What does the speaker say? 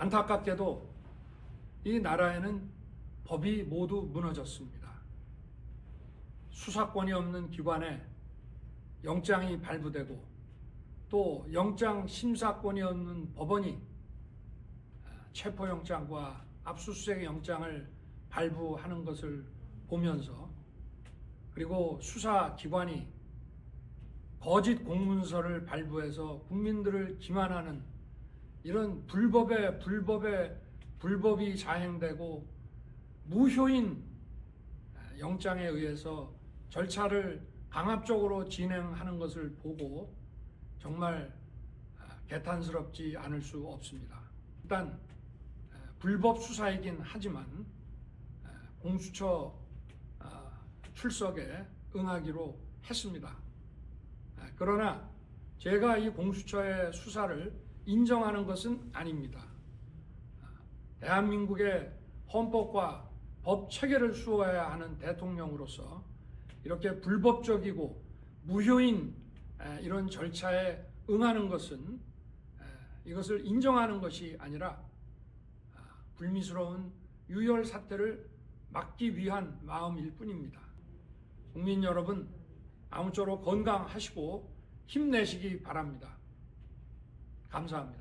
안타깝게도 이 나라에는 법이 모두 무너졌습니다. 수사권이 없는 기관에 영장이 발부되고 또 영장 심사권이 없는 법원이 체포영장과 압수수색 영장을 발부하는 것을 보면서 그리고 수사기관이 거짓 공문서를 발부해서 국민들을 기만하는 이런 불법의 불법의 불법이 자행되고 무효인 영장에 의해서 절차를 강압적으로 진행하는 것을 보고 정말 개탄스럽지 않을 수 없습니다. 일단 불법 수사이긴 하지만 공수처 아, 출석에 응하기로 했습니다. 그러나 제가 이 공수처의 수사를 인정하는 것은 아닙니다. 대한민국의 헌법과 법 체계를 수호해야 하는 대통령으로서 이렇게 불법적이고 무효인 이런 절차에 응하는 것은 이것을 인정하는 것이 아니라 불미스러운 유혈 사태를 막기 위한 마음일 뿐입니다. 국민 여러분 아무쪼록 건강하시고 힘내시기 바랍니다. 감사합니다.